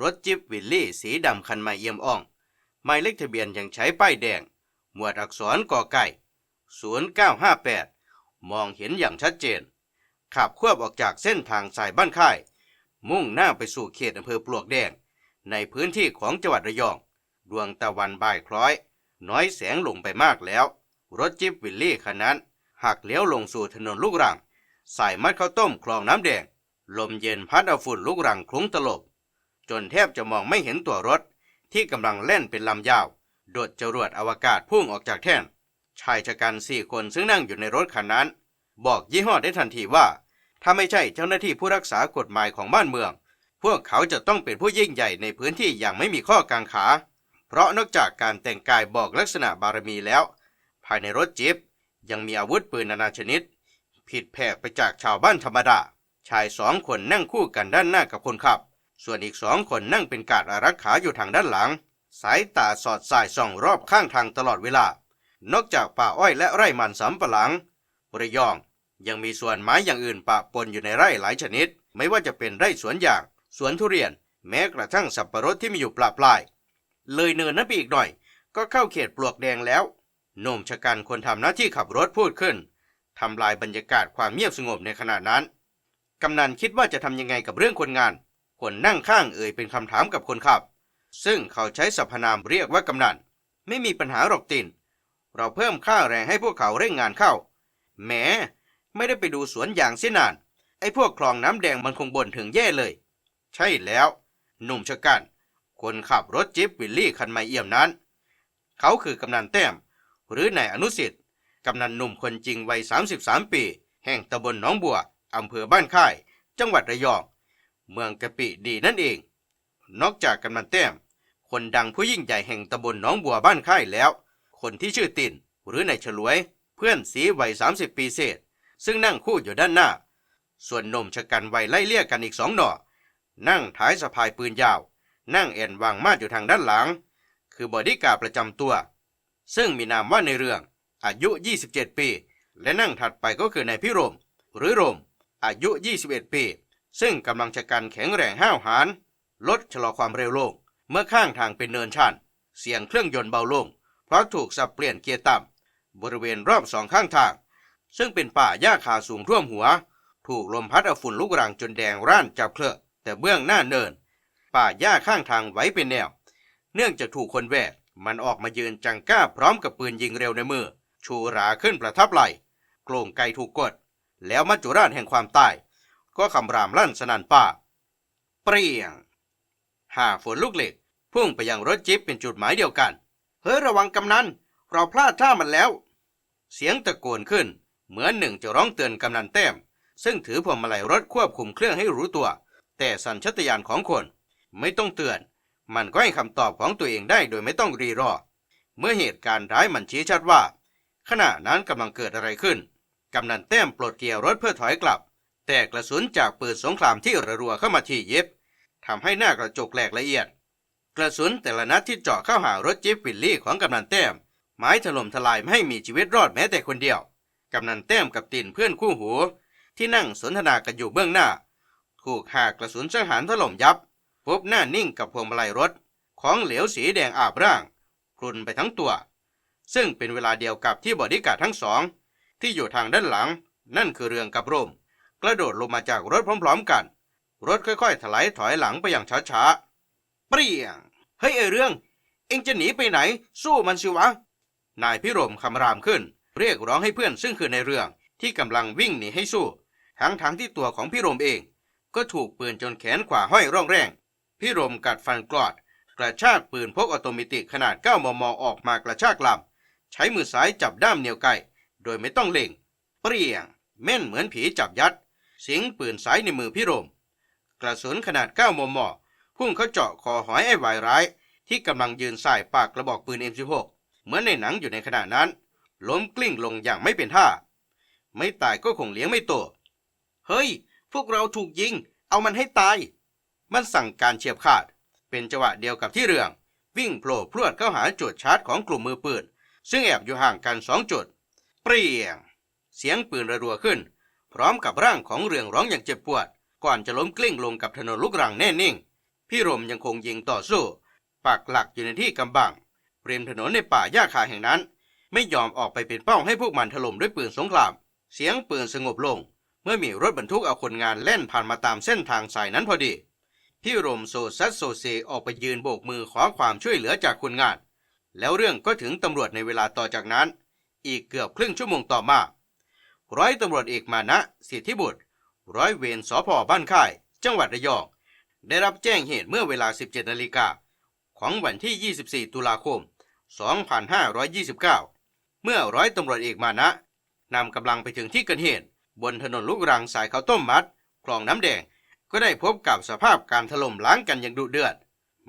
รถจิบวิลลี่สีดำคันใหม่เอี่ยมอ่องหมายเลขทะเบียนยังใช้ป้ายแดง หมวดอักษรกอไก่ 0958 มองเห็นอย่างชัดเจน ขับควบออกจากเส้นทางสายบ้านค่าย มุ่งหน้าไปสู่เขตอำเภอปลวกแดง ในพื้นที่ของจังหวัดระยอง ดวงตะวันบ่ายคล้อย น้อยแสงลงไปมากแล้ว รถจิบวิลลี่คันนั้น หักเลี้ยวลงสู่ถนนลูกรังสายมัดข้าวต้มคลองน้ำแดง ลมเย็นพัดเอาฝุ่นลูกรังคลุ้งตลบ จนแทบจะมองไม่เห็นตัวรถ ที่กำลังเล่นเป็นลำยาว โดดจรวดอวกาศพุ่งออกจากแท่น ชายชะกันสี่คนซึ่งนั่งอยู่ในรถคันนั้น บอกยี่ห้อได้ทันทีว่า ถ้าไม่ใช่เจ้าหน้าที่ผู้รักษากฎหมายของบ้านเมือง พวกเขาจะต้องเป็นผู้ยิ่งใหญ่ในพื้นที่อย่างไม่มีข้อกังขา เพราะนอกจากการแต่งกายบอกลักษณะบารมีแล้ว ภายในรถจิ๊บยังมีอาวุธปืนนานาชนิด ผิดแผกไปจากชาวบ้านธรรมดาชายสองคนนั่งคู่กันด้านหน้ากับคนขับ ส่วนอีกสองคนนั่งเป็นการอารักขาอยู่ทางด้านหลัง สายตาสอดสายส่องรอบข้างทางตลอดเวลา นอกจากป่าอ้อยและไร่มันสำปะหลังระยองยังมีส่วนไม้อย่างอื่นปะปนอยู่ในไร่หลายชนิด ไม่ว่าจะเป็นไร่สวนยาง สวนทุเรียน แม้กระทั่งสับปะรดที่มีอยู่ปลาปลาย เลยเนินนั้นไปอีกหน่อย ก็เข้าเขตปลวกแดงแล้วหนุ่มชะกันคนทำหน้าที่ขับรถพูดขึ้นทำลายบรรยากาศความเงียบสงบในขณะนั้น กำนันคิดว่าจะทำยังไงกับเรื่องคนงาน คนนั่งข้างเอ่ยเป็นคำถามกับคนขับ ซึ่งเขาใช้สรรพนามเรียกว่ากำนันไม่มีปัญหาหรอกติน เราเพิ่มค่าแรงให้พวกเขาเร่งงานเข้าแหมไม่ได้ไปดูสวนยางเสียนาน ไอ้พวกคลองน้ำแดงมันคงบ่นถึงแย่เลย ใช่แล้ว หนุ่มชะกัน คนขับรถจิ๊บวิลลี่คันใหม่เอี่ยมนั้น เขาคือกำนันแต้ม หรือนายอนุสิทธิ์กำนันหนุ่มคนจริงวัย 33 ปี แห่งตำบลหนองบัวอำเภอบ้านค่าย จังหวัดระยอง เมืองกะปิดีนั่นเอง นอกจากกำนันแต้ม คนดังผู้ยิ่งใหญ่แห่งตำบลหนองบัวบ้านค่ายแล้ว คนที่ชื่อตินหรือนายฉลวย เพื่อนสีวัย 30 ปีเศษ ซึ่งนั่งคู่อยู่ด้านหน้า ส่วนนมชะกันวัยไล่เลี่ยกันอีกสองหน่อ นั่งท้ายสะพายปืนยาว นั่งเอ็นวางมาดอยู่ทางด้านหลัง คือบอดี้การ์ประจำตัว ซึ่งมีนามว่าในเรื่อง อายุ 27 ปี และนั่งถัดไปก็คือนายพิรม หรือรม อายุ 21 ปี ซึ่งกำลังชะกันแข็งแรงห้าวหาญลดชะลอความเร็วลง เมื่อข้างทางเป็นเนินชันเสียงเครื่องยนต์เบาลง เพราะถูกสับเปลี่ยนเกียร์ต่ำบริเวณรอบสองข้างทาง ซึ่งเป็นป่าหญ้าคาสูงท่วมหัว ถูกลมพัดเอาฝุ่นลูกรังจนแดงร่านจับเคลอะแต่เบื้องหน้าเนิน ป่าหญ้าข้างทางไว้เป็นแนว เนื่องจากถูกคนแวกมันออกมายืนจังก้าพร้อมกับปืนยิงเร็วในมือ ชูราขึ้นประทับไหลโกลงไกถูกกด แล้วมัจจุราชแห่งความตาย ก็คำรามลั่นสนันป่า เปรี้ยงหาฝนลูกเหล็ก พุ่งไปยังรถจิ๊บเป็นจุดหมายเดียวกัน เฮ้ยระวังกำนัน เราพลาดท่ามันแล้ว เสียงตะโกนขึ้น เหมือนหนึ่งจะร้องเตือนกำนันแต้ม ซึ่งถือพวงมาลัยรถควบคุมเครื่องให้รู้ตัว แต่สัญชตาตญาณของคน ไม่ต้องเตือน มันก็ให้คำตอบของตัวเองได้โดยไม่ต้องรีรอ เมื่อเหตุการณ์ร้ายมันชี้ชัดว่า ขณะนั้นกำลังเกิดอะไรขึ้น กำนันแต้มปลดเกียร์รถเพื่อถอยกลับ แต่กระสุนจากปืนสงครามที่ระรัวเข้ามาที่เย็บทำให้หน้ากระจกแหลกละเอียด กระสุนแต่ละนัดที่เจาะเข้าหารถจิ๊บวิลลี่ของกำนันแต้มไม้ถล่มทลายไม่ให้มีชีวิตรอดแม้แต่คนเดียว กำนันแต้มกับตินเพื่อนคู่หู ที่นั่งสนทนากันอยู่เบื้องหน้า ถูกหากกระสุนสังหารถล่มยับพบหน้านิ่งกับพวงมาลัยรถ ของเหลวสีแดงอาบร่างคลุนไปทั้งตัว ซึ่งเป็นเวลาเดียวกับที่บอดี้การ์ดทั้งสอง ที่อยู่ทางด้านหลัง นั่นคือเรืองกับร่ม กระโดดลงมาจากรถพร้อมๆกัน รถค่อยๆถลายถอยหลังไปอย่างช้าๆ เปรี้ยง เฮ้ยไอเรื่อง เอ็งจะหนีไปไหน สู้มันสิวะ นายพิรมคำรามขึ้น เรียกร้องให้เพื่อนซึ่งคือในเรื่องที่กำลังวิ่งหนีให้สู้ ทั้งทั้งๆที่ตัวของพิรมเอง ก็ถูกปืนจนแขนขวาห้อยร่องแรงพิรมกัดฟันกรอด กระชากปืนพกออโตเมติขนาด 9 มม ออกมากระชากลำใช้มือซ้ายจับด้ามเหนียวไก่ โดยไม่ต้องเล็ง เปรี้ยง แม่นเหมือนผีจับยัด สิงปืนซ้ายในมือพิรม กระสุนขนาด 9 มม พุ่งเข้าเจาะคอหอยไอ้วายร้าย ที่กำลังยืนสายปากกระบอกปืน M16 เหมือนในหนังอยู่ในขณะนั้น ล้มกลิ้งลงอย่างไม่เป็นท่า ไม่ตายก็คงเลี้ยงไม่โต เฮ้ย พวกเราถูกยิง เอามันให้ตาย มันสั่งการเฉียบขาด เป็นจังหวะเดียวกับที่เรือง วิ่งโผล่พรวดเข้าหาจุดชาร์จของกลุ่มมือปืน ซึ่งแอบอยู่ห่างกันสองจุด เปรี้ยง เสียงปืนระรัวขึ้น พร้อมกับร่างของเรืองร้องอย่างเจ็บปวด ก่อนจะล้มกลิ้งลงกับถนนลูกรังแน่นิ่ง พี่รมยังคงยิงต่อสู้ ปักหลักอยู่ในที่กำบังเริมถนนในป่าหญ้าคาแห่งนั้น ไม่ยอมออกไปเป็นเป้าให้พวกมันถล่มด้วยปืนสงคราม เสียงปืนสงบลง เมื่อมีรถบรรทุกเอาคนงานเล่นผ่านมาตามเส้นทางสายนั้นพอดี พี่รมโซซัสโซเซออกไปยืนโบกมือขอความช่วยเหลือจากคนงาน แล้วเรื่องก็ถึงตำรวจในเวลาต่อจากนั้น อีกเกือบครึ่งชั่วโมงต่อมา ร้อยตำรวจเอกมานะสิทธิบุตร ร้อยเวรสพบ้านค่าย จังหวัดระยอง ได้รับแจ้งเหตุเมื่อเวลา 17นาฬิกาของวันที่ 24 ตุลาคม 2529 เมื่อร้อยตำรวจเอกมานะนำกำลังไปถึงที่เกิดเหตุ บนถนนลูกรังสายเขาต้มมัด คลองน้ำแดง ก็ได้พบกับสภาพการถล่มล้างกันอย่างดุเดือด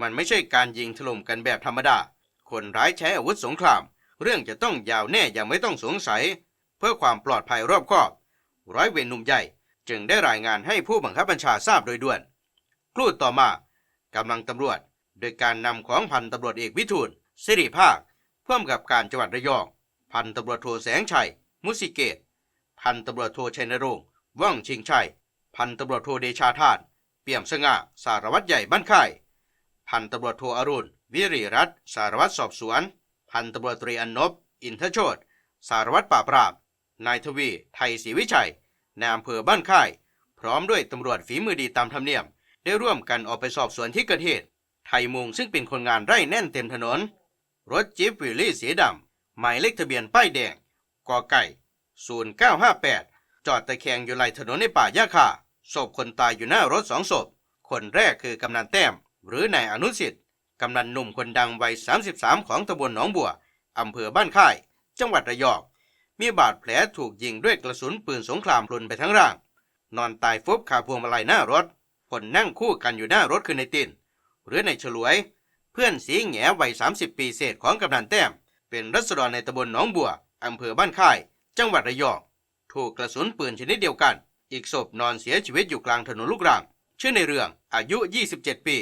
มันไม่ใช่การยิงถล่มกันแบบธรรมดา คนร้ายใช้อาวุธสงคราม เรื่องจะต้องยาวแน่อย่างไม่ต้องสงสัย เพื่อความปลอดภัยรอบคอบ ร้อยเวรหนุ่มใหญ่จึงได้รายงานให้ผู้บังคับบัญชาทราบโดยด่วนครู่ต่อมากำลังตำรวจ โดยการนำของพันตำรวจเอกวิทูลสิริภาคเพิ่มกับการจังหวัดระยอง พันตำรวจโทแสงชัย มุสิเกต พันตำรวจโทชัยนรงค์ว่องชิงชัย พันตำรวจโทเดชาธาตุเปี่ยมสง่า สารวัตรใหญ่บ้านค่าย พันตำรวจโทอรุณ วิริรัตสารวัตรสอบสวน พันตำรวจตรีอนนบ อินทโชตสารวัตรปราปราม นายทวี ไทยศรีวิชัยนอำเภอบ้านค่าย พร้อมด้วยตำรวจฝีมือดีตามธรรมเนียม ได้ร่วมกันออกไปสอบสวนที่เกิดเหตุ ไทยมุงซึ่งเป็นคนงานไร่แน่นเต็มถนน รถจี๊ปวิลลี่สีดำหมายเลขทะเบียนป้ายแดงกอไก่ 0958 จอดตะแคงอยู่ไหลถนนในป่าหญ้าคาศพคนตายอยู่หน้ารถสองศพ คนแรกคือกำนันแต้ม หรือนายอนุสิทธิ์กำนันหนุ่มคนดังวัย 33 ของตำบลหนองบัวอำเภอบ้านค่าย จังหวัดระยอง มีบาดแผลถูกยิงด้วยกระสุนปืนสงครามพลุนไปทั้งร่าง นอนตายฟุบคาพวงมาลัยหน้ารถ คนนั่งคู่กันอยู่หน้ารถคือในตินหรือในฉลวย เพื่อนสีแหงวัย 30 ปีเศษของกำนันแต้ม เป็นรัศดรในตำบลหนองบัวอำเภอบ้านค่าย จังหวัดระยองถูกกระสุนปืนชนิดเดียวกัน อีกศพนอนเสียชีวิตอยู่กลางถนนลูกรัง ชื่อในเรื่องอายุ 27 ปี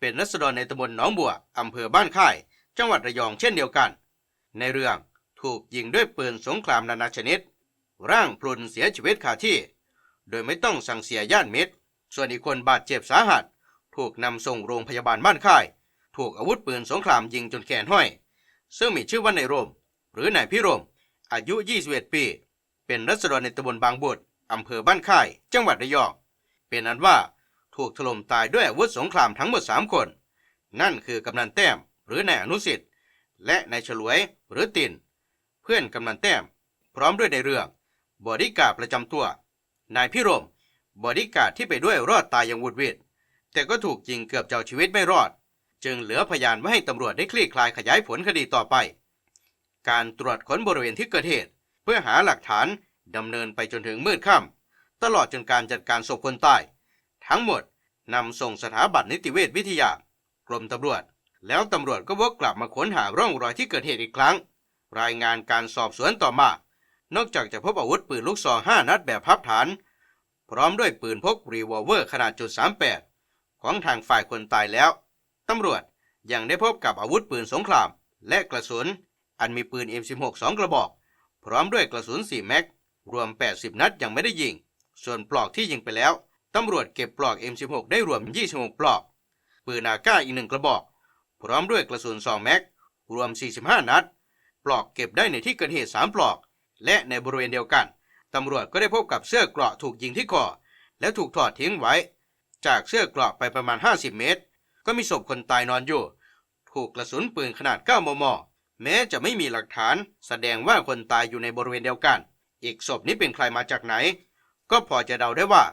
เป็นรัศดรในตำบลหนองบัวอำเภอบ้านค่าย จังหวัดระยองเช่นเดียวกัน ในเรื่อง ถูกยิงด้วยปืนสงครามนานาชนิด ร่างพลุนเสียชีวิตคาที่ โดยไม่ต้องสั่งเสียญาติมิตร ส่วนอีกคนบาดเจ็บสาหัส ถูกนำส่งโรงพยาบาลบ้านค่าย ถูกอาวุธปืนสงครามยิงจนแขนห้อย ซึ่งมีชื่อว่านายโรม หรือนายพิรม อายุ 21 ปี เป็นรัศดรในตำบลบางบุตรอำเภอบ้านค่าย จังหวัดระยอง เป็นนั้นว่าถูกถล่มตายด้วยอาวุธสงครามทั้งหมด 3 คน นั่นคือกำนันแต้ม หรือนายอนุสิทธิ์และนายฉลวยหรือติน เพื่อนกำนันแต้ม พร้อมด้วยในเรื่องบอดี้การ์ดประจำตัว นายพิรม บอดี้การ์ดที่ไปด้วยรอดตายอย่างวุดวิดแต่ก็ถูกยิงเกือบจะเอาชีวิตไม่รอด จึงเหลือพยานไว้ให้ตำรวจได้คลี่คลายขยายผลคดีต่อไป การตรวจค้นบริเวณที่เกิดเหตุ เพื่อหาหลักฐานดำเนินไปจนถึงมืดค่ำตลอดจนการจัดการศพคนตาย ทั้งหมดนำส่งสถาบันนิติเวชวิทยากรมตำรวจ แล้วตำรวจก็วกกลับมาค้นหาร่องรอยที่เกิดเหตุอีกครั้ง รายงานการสอบสวนต่อมา นอกจากจะพบอาวุธปืนลูกซองห้านัดแบบพับฐาน พร้อมด้วยปืนพกรีวอลเวอร์ขนาดจุด38 ของทางฝ่ายคนตายแล้ว ตำรวจยังได้พบกับอาวุธปืนสงคราม และกระสุน อันมีปืน M16 สองกระบอก พร้อมด้วยกระสุน 4 แม็ก รวม 80 นัดยังไม่ได้ยิง ส่วนปลอกที่ยิงไปแล้ว ตำรวจเก็บปลอก M16 ได้รวม 26 ปลอก ปืนอาก้าอีกหนึ่งกระบอก พร้อมด้วยกระสุน 2 แม็ก รวม 45 นัด ปลอกเก็บได้ในที่เกิดเหตุ 3 ปลอก และในบริเวณเดียวกันตำรวจก็ได้พบกับเสื้อเกราะถูกยิงที่คอและถูกถอดทิ้งไว้ จากเสื้อเกราะไปประมาณ 50 เมตร ก็มีศพคนตายนอนอยู่ ถูกกระสุนปืนขนาด 9 มม แม้จะไม่มีหลักฐาน แสดงว่าคนตายอยู่ในบริเวณเดียวกัน อีกศพนี้เป็นใครมาจากไหน ก็พอจะเดาได้ว่า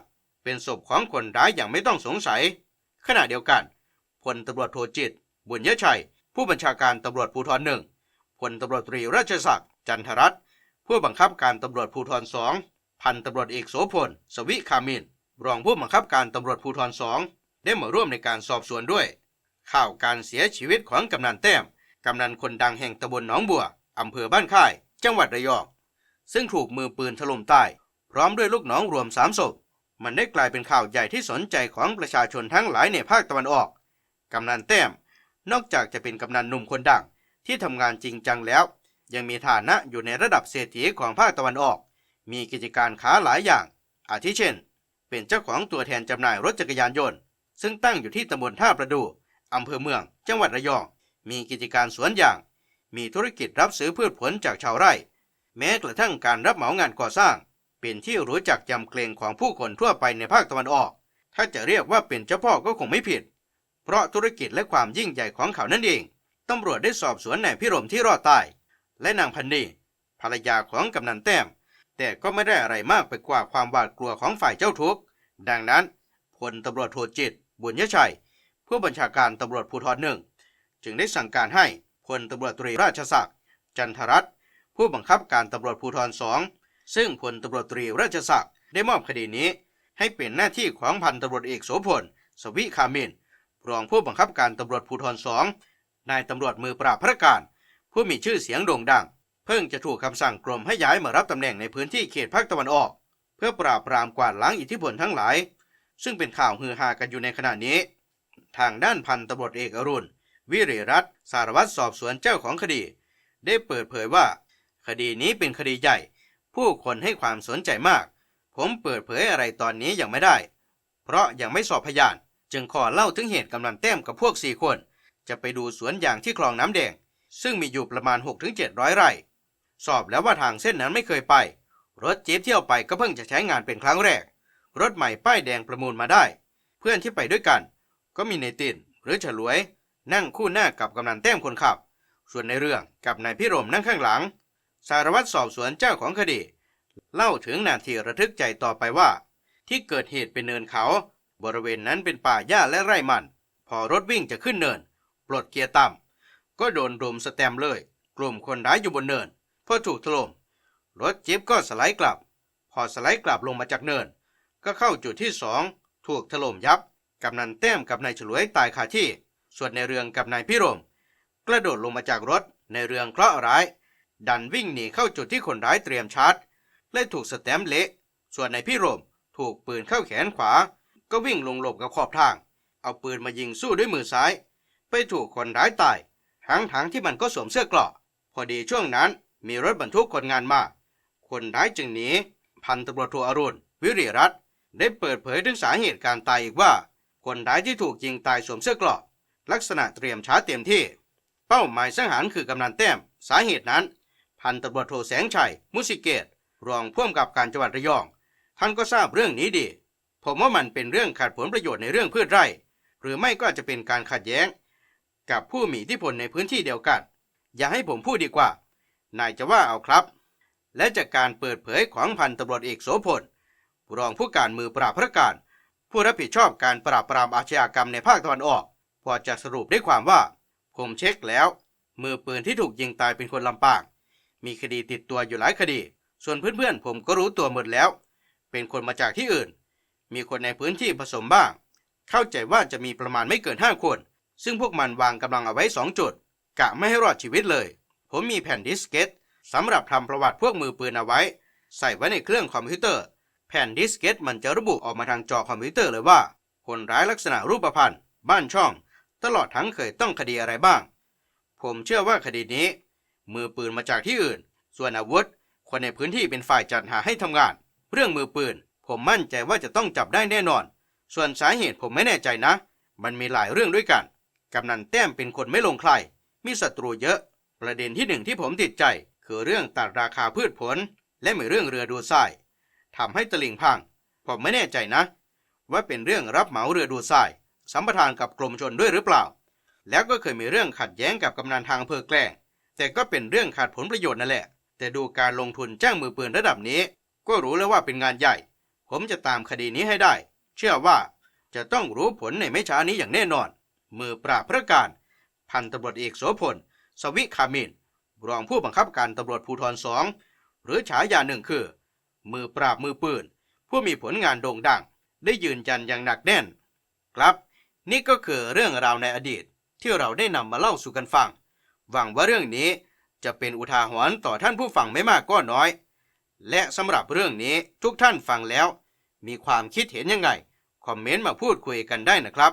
เป็นศพของคนร้ายอย่างไม่ต้องสงสัย ขณะเดียวกันพลตำรวจโทจิต บุญยชัย ผู้บัญชาการตำรวจภูธรหนึ่ง ลตำรวจตรีราชศักดิ์จันทรัตน์ผู้บังคับการตำรวจภูธรสองพันตำรวจเอกโสพล สวิคามิน รองผู้บังคับการตำรวจภูธรสองได้มาร่วมในการสอบสวนด้วย ข่าวการเสียชีวิตของกำนันแต้ม กำนันคนดังแห่งตำบลหนองบัว อำเภอบ้านค่าย จังหวัดระยอง ซึ่งถูกมือปืนถล่มตายพร้อมด้วยลูกน้องรวมสามศพ มันได้กลายเป็นข่าวใหญ่ที่สนใจของประชาชนทั้งหลายในภาคตะวันออก กำนันแต้ม นอกจากจะเป็นกำนันหนุ่มคนดัง ที่ทำงานจริงจังแล้ว ยังมีฐานะอยู่ในระดับเศรษฐีของภาคตะวันออก มีกิจการค้าหลายอย่าง อาทิเช่น เป็นเจ้าของตัวแทนจำหน่ายรถจักรยานยนต์ ซึ่งตั้งอยู่ที่ตำบลท่าประดูอำเภอเมือง จังหวัดระยอง มีกิจการสวนยาง มีธุรกิจรับซื้อพืชผลจากชาวไร่ แม้กระทั่งการรับเหมางานก่อสร้าง เป็นที่รู้จักจำเกรงของผู้คนทั่วไปในภาคตะวันออก ถ้าจะเรียกว่าเป็นเจ้าพ่อก็คงไม่ผิด เพราะธุรกิจและความยิ่งใหญ่ของเขานั่นเอง ตำรวจได้สอบสวนนายพิรมที่รอดตาย และนางพันนีภรรยาของกำนันแต้ม แต่ก็ไม่ได้อะไรมากไปกว่าความหวาดกลัวของฝ่ายเจ้าทุกข์ดังนั้นพลตำรวจโทจิต บุญยชัย ผู้บัญชาการตำรวจภูธรหนึ่งจึงได้สั่งการให้พลตำรวจตรีราชศักดิ์จันทรัตน์ผู้บังคับการตำรวจภูธรสองซึ่งพลตำรวจตรีราชศักดิ์ได้มอบคดีนี้ ให้เป็นหน้าที่ของพันตำรวจเอกโสพล สวิคามินรองผู้บังคับการตำรวจภูธรสอง นายตำรวจมือปราบพระการ ผู้มีชื่อเสียงโด่งดัง เพิ่งจะถูกคำสั่งกรมให้ย้ายมารับตำแหน่งในพื้นที่เขตภาคตะวันออก เพื่อปราบปรามกวาดล้างอิทธิพลทั้งหลาย ซึ่งเป็นข่าวฮือฮากันอยู่ในขณะนี้ ทางด้านพันตำรวจเอกอรุณ วิริรัตสารวัตรสอบสวนเจ้าของคดี ได้เปิดเผยว่า คดีนี้เป็นคดีใหญ่ ผู้คนให้ความสนใจมาก ผมเปิดเผยอะไรตอนนี้ยังไม่ได้ เพราะยังไม่สอบพยาน จึงขอเล่าถึงเหตุกำนันแต้มกับพวกสี่คน จะไปดูสวนยางที่คลองน้ำแดง ซึ่งมีอยู่ประมาณ 6-700 ไร่ สอบแล้วว่าทางเส้นนั้นไม่เคยไป รถจี๊ปเที่ยวไปก็เพิ่งจะใช้งานเป็นครั้งแรก รถใหม่ป้ายแดงประมูลมาได้ เพื่อนที่ไปด้วยกัน ก็มีในตินหรือฉลวย นั่งคู่หน้ากับกำนันแต้มคนขับ ส่วนในเรื่องกับนายพิรมนั่งข้างหลัง สารวัตรสอบสวนเจ้าของคดี เล่าถึงนาทีระทึกใจต่อไปว่า ที่เกิดเหตุเป็นเนินเขา บริเวณนั้นเป็นป่าหญ้าและไร่มัน พอรถวิ่งจะขึ้นเนิน ปลดเกียร์ต่ำก็โดนรุมสแตมเลย กลุ่มคนร้ายอยู่บนเนินพอถูกถล่มรถจิ๊บก็สไลด์กลับ พอสไลด์กลับลงมาจากเนิน ก็เข้าจุดที่สองถูกถล่มยับกำนันแต้มกับนายฉลวยตายคาที่ ส่วนในเรืองกับนายพิรม กระโดดลงมาจากรถในเรืองเคราะห์ร้าย ดันวิ่งหนีเข้าจุดที่คนร้ายเตรียมชาร์จและถูกสแตมเละ ส่วนนายพิรมถูกปืนเข้าแขนขวา ก็วิ่งลงหลบกับขอบทาง เอาปืนมายิงสู้ด้วยมือซ้าย ไปถูกคนร้ายตาย ทั้งทั้งๆที่มันก็สวมเสื้อกราะพอดีช่วงนั้นมีรถบรรทุกคนงานมา คนร้ายจึงหนีพันตำรวจโทอรุณ วิริรัตน์ได้เปิดเผยถึงสาเหตุการตายอีกว่า คนร้ายที่ถูกยิงตายสวมเสื้อกราะลักษณะเตรียมช้าเต็มที่ เป้าหมายสังหารคือกำนันแต้ม สาเหตุนั้น พันตำรวจโทแสงชัย มุสิเกต รองผู้กำกับการจังหวัดระยอง ท่านก็ทราบเรื่องนี้ดี ผมว่ามันเป็นเรื่องขัดผลประโยชน์ในเรื่องพืชไร่ หรือไม่ก็อาจจะเป็นการขัดแย้ง กับผู้มีอิทธิพลในพื้นที่เดียวกัน อย่าให้ผมพูดดีกว่า นายจะว่าเอาครับ และจากการเปิดเผยของพันตำรวจเอกโสพลรองผู้การมือปราบพระการ ผู้รับผิดชอบการปราบปรามอาชญากรรมในภาคตะวันออก พอจะสรุปได้ความว่า ผมเช็คแล้ว มือปืนที่ถูกยิงตายเป็นคนลำปาง มีคดีติดตัวอยู่หลายคดี ส่วนเพื่อนๆผมก็รู้ตัวหมดแล้ว เป็นคนมาจากที่อื่น มีคนในพื้นที่ผสมบ้าง เข้าใจว่าจะมีประมาณไม่เกินห้าคน ซึ่งพวกมันวางกำลังเอาไว้สองจุด กะไม่ให้รอดชีวิตเลย ผมมีแผ่นดิสเกตสำหรับทำประวัติพวกมือปืนเอาไว้ ใส่ไว้ในเครื่องคอมพิวเตอร์ แผ่นดิสเกตมันจะระบุออกมาทางจอคอมพิวเตอร์เลยว่า คนร้ายลักษณะรูปพรรณบ้านช่อง ตลอดทั้งเคยต้องคดีอะไรบ้าง ผมเชื่อว่าคดีนี้ มือปืนมาจากที่อื่น ส่วนอาวุธ คนในพื้นที่เป็นฝ่ายจัดหาให้ทำงาน เรื่องมือปืน ผมมั่นใจว่าจะต้องจับได้แน่นอน ส่วนสาเหตุผมไม่แน่ใจนะ มันมีหลายเรื่องด้วยกัน กำนันแต้มเป็นคนไม่ลงใคร มีศัตรูเยอะ ประเด็นที่หนึ่งที่ผมติดใจ คือเรื่องตัดราคาพืชผล และมีเรื่องเรือดูดทรายทำให้ตลิ่งพัง ผมไม่แน่ใจนะ ว่าเป็นเรื่องรับเหมาเรือดูดทรายสัมปทานกับกรมชนด้วยหรือเปล่า แล้วก็เคยมีเรื่องขัดแย้งกับกำนันทางอำเภอแกล้งแต่ก็เป็นเรื่องขาดผลประโยชน์นั่นแหละ แต่ดูการลงทุนจ้างมือปืนระดับนี้ ก็รู้แล้วว่าเป็นงานใหญ่ ผมจะตามคดีนี้ให้ได้ เชื่อว่าจะต้องรู้ผลในไม่ช้านี้อย่างแน่นอน มือปราบพระการ พันตำรวจเอกโสพล สวิคามินรองผู้บังคับการตำรวจภูธรสองหรือฉายาหนึ่งคือ มือปราบมือปืน ผู้มีผลงานโด่งดัง ได้ยืนยันอย่างหนักแน่น ครับ นี่ก็คือเรื่องราวในอดีตที่เราได้นำมาเล่าสู่กันฟัง หวังว่าเรื่องนี้จะเป็นอุทาหรณ์ต่อท่านผู้ฟังไม่มากก็น้อย และสำหรับเรื่องนี้ทุกท่านฟังแล้ว มีความคิดเห็นยังไง คอมเมนต์มาพูดคุยกันได้นะครับ